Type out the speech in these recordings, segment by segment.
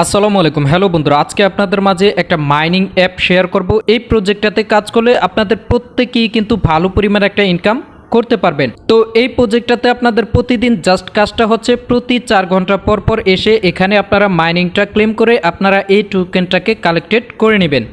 আসসালামু আলাইকুম। হ্যালো বন্ধুরা, আজকে আপনাদের মাঝে একটা মাইনিং অ্যাপ শেয়ার করব। এই প্রজেক্টটাতে কাজ করলে আপনাদের প্রত্যেকেই কিন্তু ভালো পরিমাণ একটা ইনকাম করতে পারবেন। তো এই প্রজেক্টটাতে আপনাদের প্রতিদিন জাস্ট কাজটা হচ্ছে প্রতি চার ঘণ্টা পর পর এসে এখানে আপনারা মাইনিংটা ক্লেম করে আপনারা এই টোকেনটাকে কালেক্টেড করে নেবেন।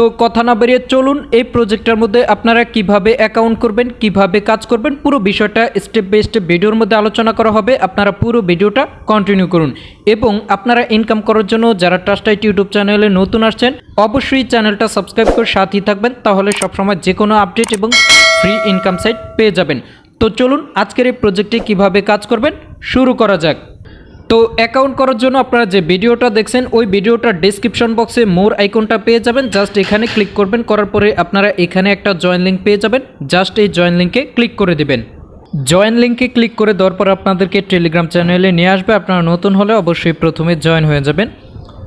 তো কথা না বেরিয়ে চলুন এই প্রজেক্টের মধ্যে আপনারা কীভাবে অ্যাকাউন্ট করবেন, কীভাবে কাজ করবেন, পুরো বিষয়টা স্টেপ বাই স্টেপ ভিডিওর মধ্যে আলোচনা করা হবে, আপনারা পুরো ভিডিওটা কন্টিনিউ করুন। এবং আপনারা ইনকাম করার জন্য যারা ট্রাস্টাইট ইউটিউব চ্যানেলে নতুন আসছেন, অবশ্যই চ্যানেলটা সাবস্ক্রাইব করে সাথেই থাকবেন, তাহলে সবসময় যে কোনো আপডেট এবং ফ্রি ইনকাম সাইট পেয়ে যাবেন। তো চলুন আজকের এই প্রজেক্টে কীভাবে কাজ করবেন, শুরু করা যাক। তো অ্যাকাউন্ট করার জন্য আপনারা যে ভিডিওটা দেখছেন, ওই ভিডিওটার ডিসক্রিপশন বক্সে মোর আইকনটা পেয়ে যাবেন। জাস্ট এখানে ক্লিক করবেন, করার পরে আপনারা এখানে একটা জয়েন লিঙ্ক পেয়ে যাবেন। জাস্ট এই জয়েন লিঙ্কে ক্লিক করে দিবেন। জয়েন লিঙ্কে ক্লিক করে দেওয়ার পর আপনাদেরকে টেলিগ্রাম চ্যানেলে নিয়ে আসবে। আপনারা নতুন হলে অবশ্যই প্রথমে জয়েন হয়ে যাবেন।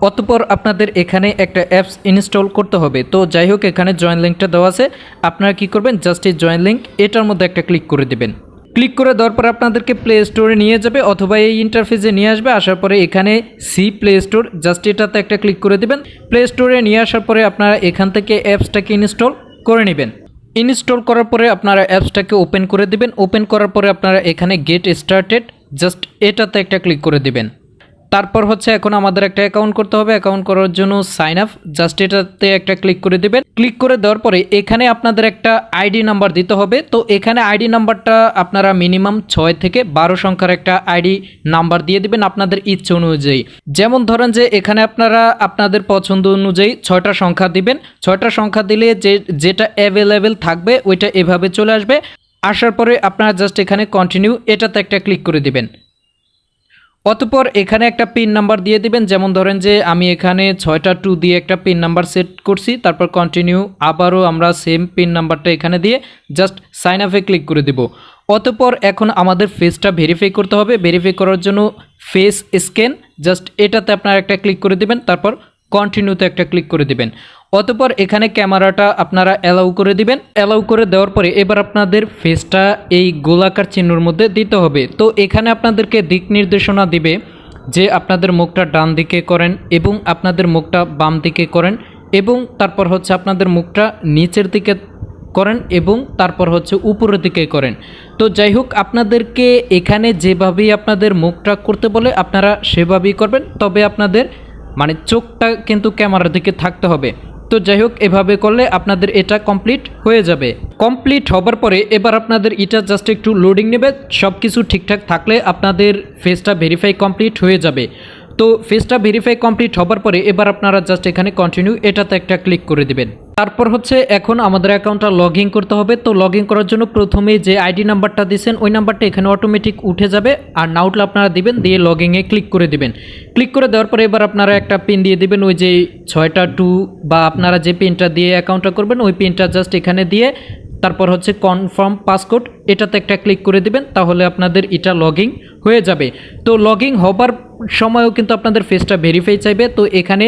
অতপর আপনাদের এখানে একটা অ্যাপস ইনস্টল করতে হবে। তো যাই হোক, এখানে জয়েন লিঙ্কটা দেওয়া আছে। আপনারা কি করবেন? জাস্ট এই জয়েন লিঙ্ক এটার মধ্যে একটা ক্লিক করে দিবেন। ক্লিক করে দেওয়ার পর আপনাদেরকে প্লে স্টোরে নিয়ে যাবে অথবা এই ইন্টারফেসে নিয়ে আসবে। আসার পরে এখানে সি প্লে স্টোর জাস্ট এটাতে একটা ক্লিক করে দেবেন। প্লে স্টোরে নিয়ে আসার পরে আপনারা এখান থেকে অ্যাপসটাকে ইনস্টল করে নেবেন। ইনস্টল করার পরে আপনারা অ্যাপসটাকে ওপেন করে দিবেন। ওপেন করার পরে আপনারা এখানে গেট স্টার্টেড জাস্ট এটাতে একটা ক্লিক করে দিবেন। তারপর হচ্ছে এখন আমাদের একটা অ্যাকাউন্ট করতে হবে। অ্যাকাউন্ট করার জন্য সাইন আপ জাস্ট এটাতে একটা ক্লিক করে দেবেন। ক্লিক করে দেওয়ার পরে এখানে আপনাদের একটা আইডি নাম্বার দিতে হবে। তো এখানে আইডি নাম্বারটা আপনারা মিনিমাম ছয় থেকে বারো সংখ্যার একটা আইডি নাম্বার দিয়ে দিবেন আপনাদের ইচ্ছে অনুযায়ী। যেমন ধরেন যে এখানে আপনারা আপনাদের পছন্দ অনুযায়ী ছয়টা সংখ্যা দিবেন। ছয়টা সংখ্যা দিলে যে, যেটা অ্যাভেলেবেল থাকবে ওইটা এভাবে চলে আসবে। আসার পরে আপনারা জাস্ট এখানে কন্টিনিউ এটাতে একটা ক্লিক করে দিবেন। অতপর এখানে একটা পিন নাম্বার দিয়ে দিবেন। যেমন ধরেন যে আমি এখানে ছয়টা টু দিয়ে একটা পিন নাম্বার সেট করছি। তারপর কন্টিনিউ আবারও আমরা সেম পিন নাম্বারটা এখানে দিয়ে জাস্ট সাইন আপে ক্লিক করে দেব। অতপর এখন আমাদের ফেসটা ভেরিফাই করতে হবে। ভেরিফাই করার জন্য ফেস স্ক্যান জাস্ট এটাতে আপনারা একটা ক্লিক করে দিবেন। তারপর কন্টিনিউতে একটা ক্লিক করে দিবেন। অতপর এখানে ক্যামেরাটা আপনারা অ্যালাউ করে দিবেন। অ্যালাউ করে দেওয়ার পরে এবার আপনাদের ফেসটা এই গোলাকার চিহ্নর মধ্যে দিতে হবে। তো এখানে আপনাদেরকে দিক নির্দেশনা দিবে যে আপনাদের মুখটা ডান দিকে করেন এবং আপনাদের মুখটা বাম দিকে করেন এবং তারপর হচ্ছে আপনাদের মুখটা নিচের দিকে করেন এবং তারপর হচ্ছে উপরের দিকে করেন। তো যাই হোক, আপনাদেরকে এখানে যেভাবেই আপনাদের মুখটা করতে বলে আপনারা সেভাবেই করবেন। তবে আপনাদের মানে চোখটা কিন্তু ক্যামেরার দিকে থাকতে হবে। তো যাই হোক, এভাবে করলে আপনাদের এটা কমপ্লিট হয়ে যাবে। কমপ্লিট হবার পরে এবার আপনাদের এটা জাস্ট একটু লোডিং নেবে সব কিছু ঠিকঠাক থাকলে আপনাদের ফেসটা ভেরিফাই কমপ্লিট হয়ে যাবে। তো ফেসটা ভেরিফাই কমপ্লিট হবার পরে এবার আপনারা জাস্ট এখানে কন্টিনিউ এটাতে একটা ক্লিক করে দিবেন। তারপর হচ্ছে এখন আমাদের অ্যাকাউন্টটা লগ ইন করতে হবে। তো লগ ইন করার জন্য প্রথমে যে আইডি নাম্বারটা দিয়েছেন, ওই নাম্বারটা এখানে অটোমেটিক উঠে যাবে। আর না উঠলে আপনারা দিবেন, দিয়ে লগ ইনে ক্লিক করে দিবেন। ক্লিক করে দেওয়ার পরে এবার আপনারা একটা পিন দিয়ে দিবেন, ওই যে ছয়টা টু বা আপনারা যে পিনটা দিয়ে অ্যাকাউন্টটা করবেন, ওই পিনটা জাস্ট এখানে দিয়ে তারপর হচ্ছে কনফার্ম পাসকোড এটাতে একটা ক্লিক করে দিবেন, তাহলে আপনাদের এটা লগিং হয়ে যাবে। তো লগিং হবার সময়ও কিন্তু আপনাদের ফেসটা ভেরিফাই চাইবে। তো এখানে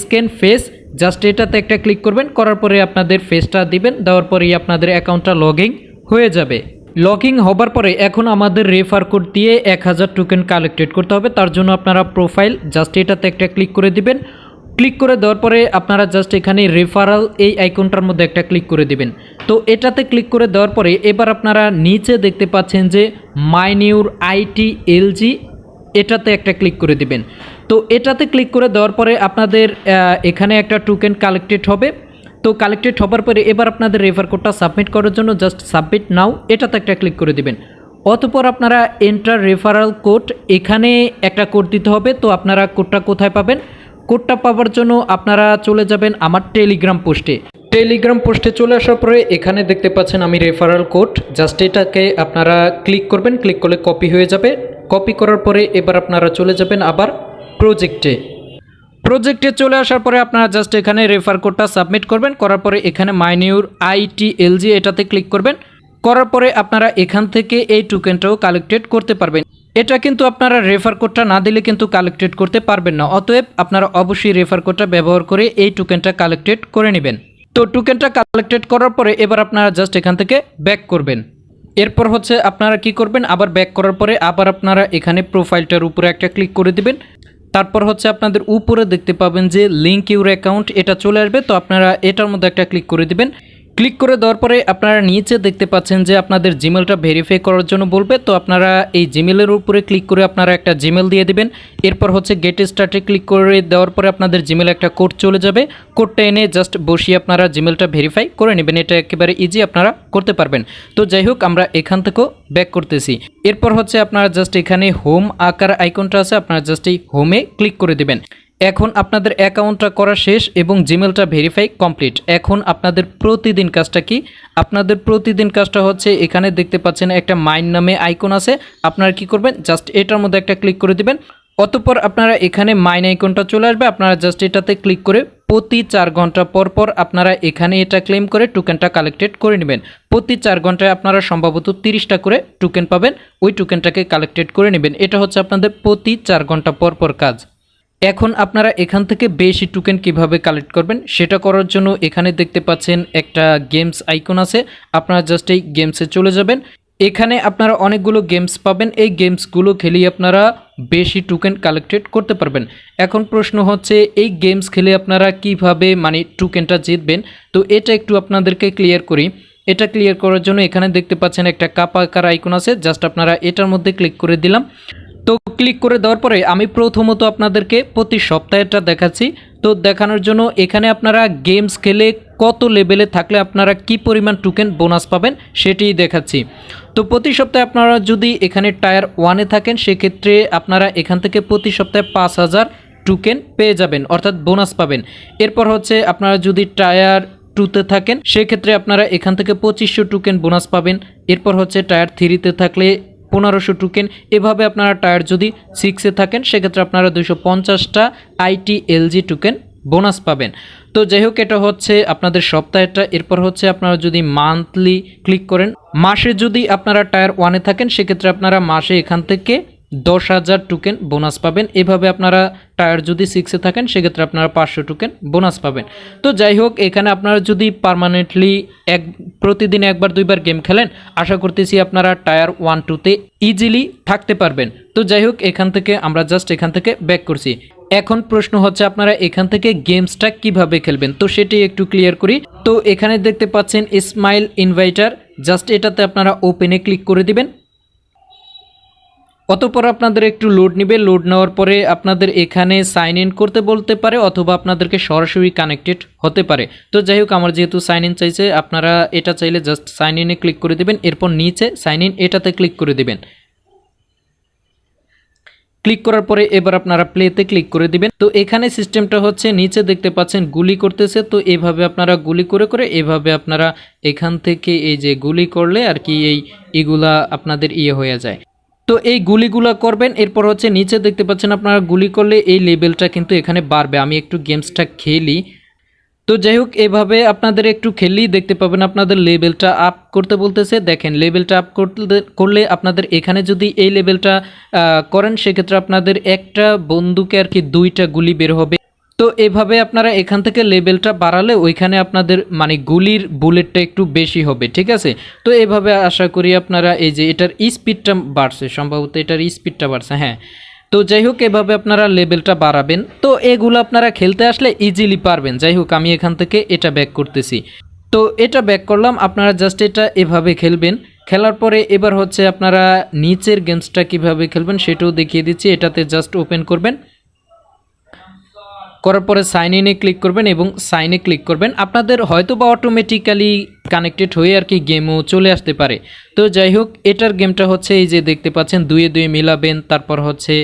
স্ক্যান ফেস জাস্ট এটাতে একটা ক্লিক করবেন, করার পরে আপনাদের ফেসটা দিবেন, দেওয়ার পরেই আপনাদের অ্যাকাউন্টটা লগিং হয়ে যাবে। লগিং হবার পরে এখন আমাদের রেফার কোড দিয়ে এক হাজার টোকেন কালেক্টেড করতে হবে, তার জন্য আপনারা প্রোফাইল জাস্ট এটাতে একটা ক্লিক করে দিবেন। ক্লিক করে দেওয়ার পরে আপনারা জাস্ট এখানে রেফারাল এই আইকনটার মধ্যে একটা ক্লিক করে দিবেন। তো এটাতে ক্লিক করে দেওয়ার পরে এবার আপনারা নিচে দেখতে পাচ্ছেন যে মাইনিউর আইটি এলজি এটাতে একটা ক্লিক করে দিবেন। তো এটাতে ক্লিক করে দেওয়ার পরে আপনাদের এখানে একটা টোকেন কালেক্টেড হবে। তো কালেক্টেড হবার পরে এবার আপনাদের রেফার কোডটা সাবমিট করার জন্য জাস্ট সাবমিট নাও এটাতে একটা ক্লিক করে দিবেন। অতপর আপনারা এন্টার রেফারাল কোড এখানে একটা কোড দিতে হবে। তো আপনারা কোডটা কোথায় পাবেন? কোডটা পাওয়ার জন্য আপনারা চলে যাবেন আমার টেলিগ্রাম পোস্টে টেলিগ্রাম পোস্টে চলে আসার পরে এখানে দেখতে পাচ্ছেন আমি রেফারাল কোড জাস্ট এটাকে আপনারা ক্লিক করবেন ক্লিক করলে কপি হয়ে যাবে। কপি করার পরে এবার আপনারা চলে যাবেন আবার প্রজেক্টে। প্রজেক্টে চলে আসার পরে আপনারা জাস্ট এখানে রেফার কোডটা সাবমিট করবেন। করার পরে এখানে মাইনিউর আইটি এলজি এটাতে ক্লিক করবেন। করার পরে আপনারা এখান থেকে এই টোকেনটাও কালেক্টেড করতে পারবেন। এটা কিন্তু আপনারা রেফার কোডটা না দিলে কিন্তু কালেক্টেড করতে পারবেন না। অতএব আপনারা অবশ্যই রেফার কোডটা ব্যবহার করে এই টোকেনটা কালেক্টেড করে নেবেন। তো টোকেনটা কালেক্টেড করার পরে এবার আপনারা জাস্ট এখান থেকে ব্যাক করবেন। এরপর হচ্ছে আপনারা কি করবেন? আবার ব্যাক করার পরে আবার আপনারা এখানে প্রোফাইলটার উপরে একটা ক্লিক করে দিবেন। তারপর হচ্ছে আপনাদের উপরে দেখতে পাবেন যে লিঙ্ক ইউর অ্যাকাউন্ট এটা চলে আসবে। তো আপনারা এটার মধ্যে একটা ক্লিক করে দিবেন। ক্লিক করে দেওয়ার পরে আপনারা নিচে দেখতে পাচ্ছেন যে আপনাদের জিমেলটা ভেরিফাই করার জন্য বলবে। তো আপনারা এই জিমেলের উপরে ক্লিক করে আপনারা একটা জিমেল দিয়ে দেবেন। এরপর হচ্ছে গেট স্টার্টে ক্লিক করে দেওয়ার পরে আপনাদের জিমেলে একটা কোড চলে যাবে। কোডটা এনে জাস্ট বসিয়ে আপনারা জিমেলটা ভেরিফাই করে নেবেন। এটা একেবারে ইজি আপনারা করতে পারবেন। তো যাই হোক, আমরা এখান থেকেও ব্যাক করতেছি। এরপর হচ্ছে আপনারা জাস্ট এখানে হোম আকার আইকনটা আছে, আপনারা জাস্ট এই হোমে ক্লিক করে দিবেন। এখন আপনাদের অ্যাকাউন্টটা করা শেষ এবং জিমেলটা ভেরিফাই কমপ্লিট। এখন আপনাদের প্রতিদিন কাজটা কি? আপনাদের প্রতিদিন কাজটা হচ্ছে এখানে দেখতে পাচ্ছেন একটা মাইন্ড নামে আইকন আছে। আপনারা কি করবেন? জাস্ট এটার মধ্যে একটা ক্লিক করে দিবেন। অতঃপর আপনারা এখানে মাইন আইকনটা চলে আসবে। আপনারা জাস্ট এটাতে ক্লিক করে প্রতি চার ঘণ্টা পর পর আপনারা এখানে এটা ক্লেম করে টোকেনটা কালেক্টেড করে নেবেন। প্রতি চার ঘন্টায় আপনারা সম্ভবত তিরিশটা করে টোকেন পাবেন। ওই টোকেনটাকে কালেক্টেড করে নেবেন। এটা হচ্ছে আপনাদের প্রতি চার ঘণ্টা পর পর কাজ। এখন আপনারা এখান থেকে বেশি টোকেন কীভাবে কালেক্ট করবেন সেটা করার জন্য এখানে দেখতে পাচ্ছেন একটা গেমস আইকন আছে। আপনারা জাস্ট এই গেমসে চলে যাবেন। এখানে আপনারা অনেকগুলো গেমস পাবেন। এই গেমসগুলো খেলেই আপনারা বেশি টোকেন কালেক্টেড করতে পারবেন। এখন প্রশ্ন হচ্ছে, এই গেমস খেলে আপনারা কীভাবে মানে টোকেনটা জিতবেন? তো এটা একটু আপনাদেরকে ক্লিয়ার করি। এটা ক্লিয়ার করার জন্য এখানে দেখতে পাচ্ছেন একটা কাপ আকার আইকন আছে। জাস্ট আপনারা এটার মধ্যে ক্লিক করে দিলাম। তো ক্লিক করে দেওয়ার পরে আমি প্রথমত আপনাদেরকে প্রতি সপ্তাহেটা দেখাচ্ছি। তো দেখানোর জন্য এখানে আপনারা গেমস খেলে কত লেভেলে থাকলে আপনারা কি পরিমাণ টোকেন বোনাস পাবেন সেটিই দেখাচ্ছি। তো প্রতি সপ্তাহে আপনারা যদি এখানে টায়ার ওয়ানে থাকেন, সেক্ষেত্রে আপনারা এখান থেকে প্রতি সপ্তাহে পাঁচ হাজার টোকেন পেয়ে যাবেন, অর্থাৎ বোনাস পাবেন। এরপর হচ্ছে আপনারা যদি টায়ার টুতে থাকেন, সেক্ষেত্রে আপনারা এখান থেকে পঁচিশশো টোকেন বোনাস পাবেন। এরপর হচ্ছে টায়ার থ্রিতে থাকলে পনেরোশো টোকেন এভাবে আপনারা টায়ার যদি সিক্সে থাকেন, সেক্ষেত্রে আপনারা দুশো পঞ্চাশটা আইটি এলজি টোকেন বোনাস পাবেন। তো যাই হোক, এটা হচ্ছে আপনাদের সপ্তাহেরটা এরপর হচ্ছে আপনারা যদি মান্থলি ক্লিক করেন, মাসে যদি আপনারা টায়ার ওয়ানে থাকেন, সেক্ষেত্রে আপনারা মাসে এখান থেকে দশ হাজার টোকেন বোনাস পাবেন। এভাবে আপনারা টায়ার যদি সিক্সে থাকেন, সেক্ষেত্রে আপনারা পাঁচশো টোকেন বোনাস পাবেন। তো যাই হোক, এখানে আপনারা যদি পারমানেন্টলি এক, প্রতিদিন একবার, দুইবার গেম খেলেন, আশা করতেছি আপনারা টায়ার ওয়ান টুতে ইজিলি থাকতে পারবেন। তো যাই হোক, এখান থেকে আমরা জাস্ট এখান থেকে ব্যাক করছি। এখন প্রশ্ন হচ্ছে, আপনারা এখান থেকে গেমসটা কীভাবে খেলবেন? তো সেটি একটু ক্লিয়ার করি। তো এখানে দেখতে পাচ্ছেন স্মাইল ইনভাইটার জাস্ট এটাতে আপনারা ওপেনে ক্লিক করে দিবেন। অতপর আপনাদের একটু লোড নেবে? লোড নেওয়ার পরে আপনাদের এখানে সাইন ইন করতে বলতে পারে অথবা আপনাদেরকে সরাসরি কানেক্টেড হতে পারে। তো যাই হোক, আমার যেহেতু সাইন ইন চাইছে, আপনারা এটা চাইলে জাস্ট সাইন ইনে ক্লিক করে দেবেন, এরপর নিচে সাইন ইন এটাতে ক্লিক করে দেবেন। ক্লিক করার পরে এবার আপনারা প্লেতে ক্লিক করে দিবেন। তো এখানে সিস্টেমটা হচ্ছে নিচে দেখতে পাচ্ছেন, গুলি করতেছে। তো এভাবে আপনারা গুলি করে করে এভাবে আপনারা এখান থেকে এই যে গুলি করলে আর কি এই এগুলা আপনাদের ইয়ে হয়ে যায়। তো এই গুলিগুলো করবেন, এরপর হচ্ছে নিচে দেখতে পাচ্ছেন আপনারা গুলি করলে এই লেভেলটা কিন্তু এখানে বাড়বে। আমি একটু গেমসটা খেলি। তো যাই হোক, এভাবে আপনাদের একটু খেললেই দেখতে পাবেন আপনাদের লেভেলটা আপ করতে বলতেছে। দেখেন, লেভেলটা আপ করতে, করলে আপনাদের এখানে যদি এই লেভেলটা করেন, সেক্ষেত্রে আপনাদের একটা বন্দুকে আর কি দুইটা গুলি বের হবে। তো এভাবে আপনারা এখান থেকে লেভেলটা বাড়ালে ওইখানে আপনাদের মানে গুলির বুলেটটা একটু বেশি হবে, ঠিক আছে? তো এভাবে আশা করি আপনারা এই যে এটার স্পিডটা বাড়ছে, সম্ভবত এটার স্পিডটা বাড়ছে হ্যাঁ। তো যাই হোক, এভাবে আপনারা লেভেলটা বাড়াবেন। তো এগুলো আপনারা খেলতে আসলে ইজিলি পারবেন। যাই হোক, আমি এখান থেকে এটা ব্যাক করতেছি। তো এটা ব্যাক করলাম, আপনারা জাস্ট এটা এভাবে খেলবেন। খেলার পরে এবার হচ্ছে আপনারা নিচের গেমসটা কীভাবে খেলবেন সেটাও দেখিয়ে দিচ্ছি। এটাতে জাস্ট ওপেন করবেন। করার পরে সাইন ইনে ক্লিক করবেন এবং সাইনে ক্লিক করবেন। আপনাদের হয়তো বা অটোমেটিক্যালি কানেক্টেড হয়ে আর কি গেমও চলে আসতে পারে। তো যাই হোক, এটার গেমটা হচ্ছে এই যে দেখতে পাচ্ছেন, দুয়ে দুয়ে মিলাবেন, তারপর হচ্ছে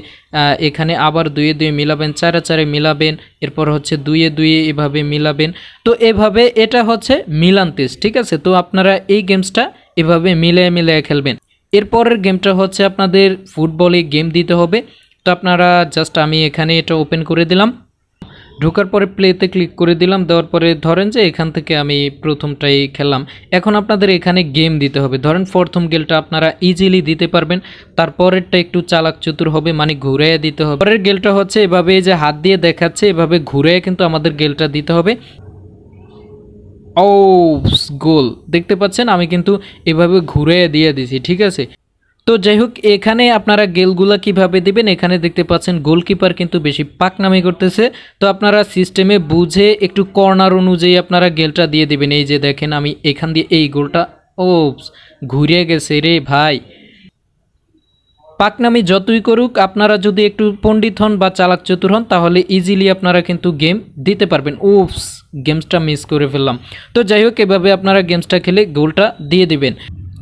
এখানে আবার দুয়ে দুয়ে মিলাবেন, চারে চারে মিলাবেন, এরপর হচ্ছে দুয়ে দুয়ে এভাবে মিলাবেন। তো এভাবে এটা হচ্ছে মিলান টেস্ট ঠিক আছে? তো আপনারা এই গেমসটা এভাবে মিলিয়ে মিলিয়ে খেলবেন। এরপরের গেমটা হচ্ছে আপনাদের ফুটবলে গেম দিতে হবে। তো আপনারা জাস্ট আমি এখানে এটা ওপেন করে দিলাম। ঢোকার পরে প্লেতে ক্লিক করে দিলাম, দেওয়ার পরে ধরেন যে এখান থেকে আমি প্রথমটাই খেললাম এখন আপনাদের এখানে গেম দিতে হবে। ধরেন প্রথম গেলটা আপনারা ইজিলি দিতে পারবেন, তারপরেরটা একটু চালাক চতুর হবে মানে ঘুরাইয়া দিতে হবে। পরের গেলটা হচ্ছে এভাবে যে হাত দিয়ে দেখাচ্ছে, এভাবে ঘুরে কিন্তু আমাদের গেলটা দিতে হবে। ও, গোল। দেখতে পাচ্ছেন, আমি কিন্তু এভাবে ঘুরে দিয়ে দিছি, ঠিক আছে? তো যাই হোক, এখানে আপনারা গেলগুলা কীভাবে দিবেন? এখানে দেখতে পাচ্ছেন গোলকিপার কিন্তু বেশি পাকনামি করতেছে। তো আপনারা সিস্টেমে বুঝে একটু কর্নার অনুযায়ী আপনারা গেলটা দিয়ে দিবেন। এই যে দেখেন, আমি এখান দিয়ে এই গোলটা ও ঘুরে গেছে রে ভাই। পাকনামি যতই করুক, আপনারা যদি একটু পণ্ডিত হন বা চালাক চতুর হন, তাহলে ইজিলি আপনারা কিন্তু গেম দিতে পারবেন। ওপস গেমসটা মিস করে ফেললাম। তো যাই হোক, এভাবে আপনারা গেমসটা খেলে গোলটা দিয়ে দিবেন।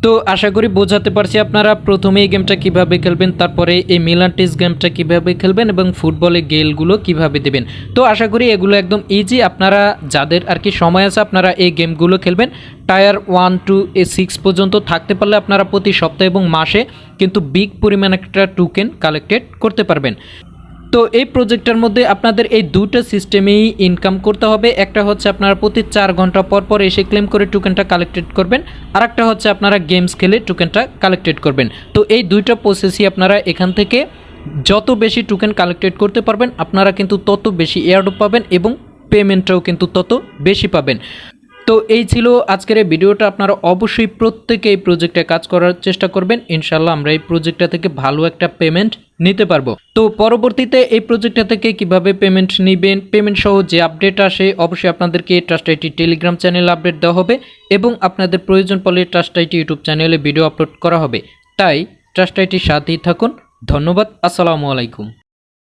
তো আশা করি বোঝাতে পারছি আপনারা প্রথমে এই গেমটা কীভাবে খেলবেন, তারপরে এই মিলান্টিস গেমটা কীভাবে খেলবেন এবং ফুটবলে গেলগুলো কীভাবে দেবেন। তো আশা করি এগুলো একদম ইজি আপনারা যাদের আর কি সময় আছে আপনারা এই গেমগুলো খেলবেন। Tier one to A six পর্যন্ত থাকতে পারলে আপনারা প্রতি সপ্তাহে এবং মাসে কিন্তু বিগ পরিমাণ একটা টোকেন কালেক্টেড করতে পারবেন। তো এই প্রজেক্টটার মধ্যে আপনাদের এই দুটো সিস্টেমেই ইনকাম করতে হবে। একটা হচ্ছে আপনারা প্রতি চার ঘণ্টা পর পর এসে ক্লেম করে টোকেনটা কালেক্টেড করবেন। আর একটা হচ্ছে আপনারা গেমস খেলে টোকেনটা কালেক্টেড করবেন। তো এই দুইটা প্রসেসই আপনারা এখান থেকে যত বেশি টোকেন কালেক্টেড করতে পারবেন, আপনারা কিন্তু তত বেশি এয়ারডপ পাবেন এবং পেমেন্টটাও কিন্তু তত বেশি পাবেন। তো এই ছিল আজকের এই ভিডিওটা। আপনারা অবশ্যই প্রত্যেকে এই প্রজেক্টে কাজ করার চেষ্টা করবেন। ইনশাল্লাহ আমরা এই প্রজেক্টটা থেকে ভালো একটা পেমেন্ট নিতে পারব। তো পরবর্তীতে এই প্রজেক্টটা থেকে কীভাবে পেমেন্ট নেবেন পেমেন্ট সহ যে আপডেট আসে, অবশ্যই আপনাদেরকে trust IT telegram channel update দেওয়া হবে এবং আপনাদের প্রয়োজন পড়লে ট্রাস্ট আইটি ইউটিউব চ্যানেলে ভিডিও আপলোড করা হবে। তাই ট্রাস্ট আইটির সাথেই থাকুন। ধন্যবাদ। আসসালামু আলাইকুম।